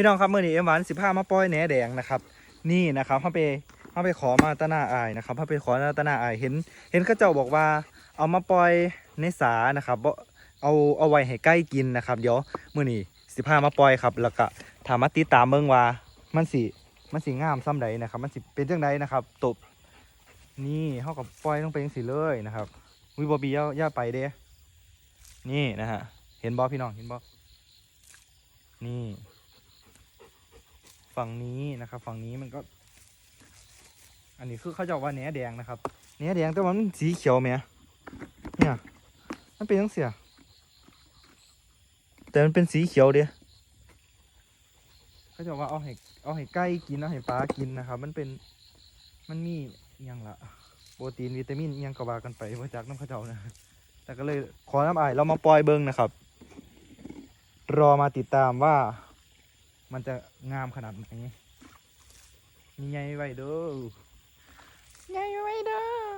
พี่น้องครับเมื่อนี้เอ็มหวานสิบห้ามาปล่อยแหนแดงนะครับนี่นะครับเขาไปเขาไปขอมาตนาอายนะครับเขาไปขอมาตนาอายเห็น เห็นข้าเจ้าบอกว่า เอามาปล่อยในสานะครับเอาเอาไว้ให้ใกล้กินนะครับ เดี๋ยวเมื่อนี้สิบห้ามาปล่อยครับ แล้วก็ถามมาติตามเบิ่งว่ามันสิมันสิงามซ้ำใดนะครับ มันสิเป็นจังใดนะครับตบนี่เขากับปล่อยลงไปจังสิเลยนะครับวิบอบีย่าย่าไปเด้นี่นะฮะเห็นบอพี่น้องเห็นบอนี่ ฝั่งนี้นะครับ ฝั่งนี้มันก็ อันนี้คือเขาจะว่าเนื้อแดงนะครับเนื้อแดงแต่ว่ามันสีเขียวไหมเนี่ยมันเป็นยังเสียแต่มันเป็นสีเขียวเดียเขาจะว่าเอาให้เอาให้ไก่กินเอาให้ปลากินนะครับ มันเป็นมันมีอิหยังละโปรตีนวิตามินยังกว่ากันไปมาจากน้ำข้าวเจ้านะแต่ก็เลยขอน้ำอายเรามาปล่อยเบิ้งนะครับ รอมาติดตามว่า มันจะงามขนาดไหนมีไงไว้เด้อไงไว้เด้อ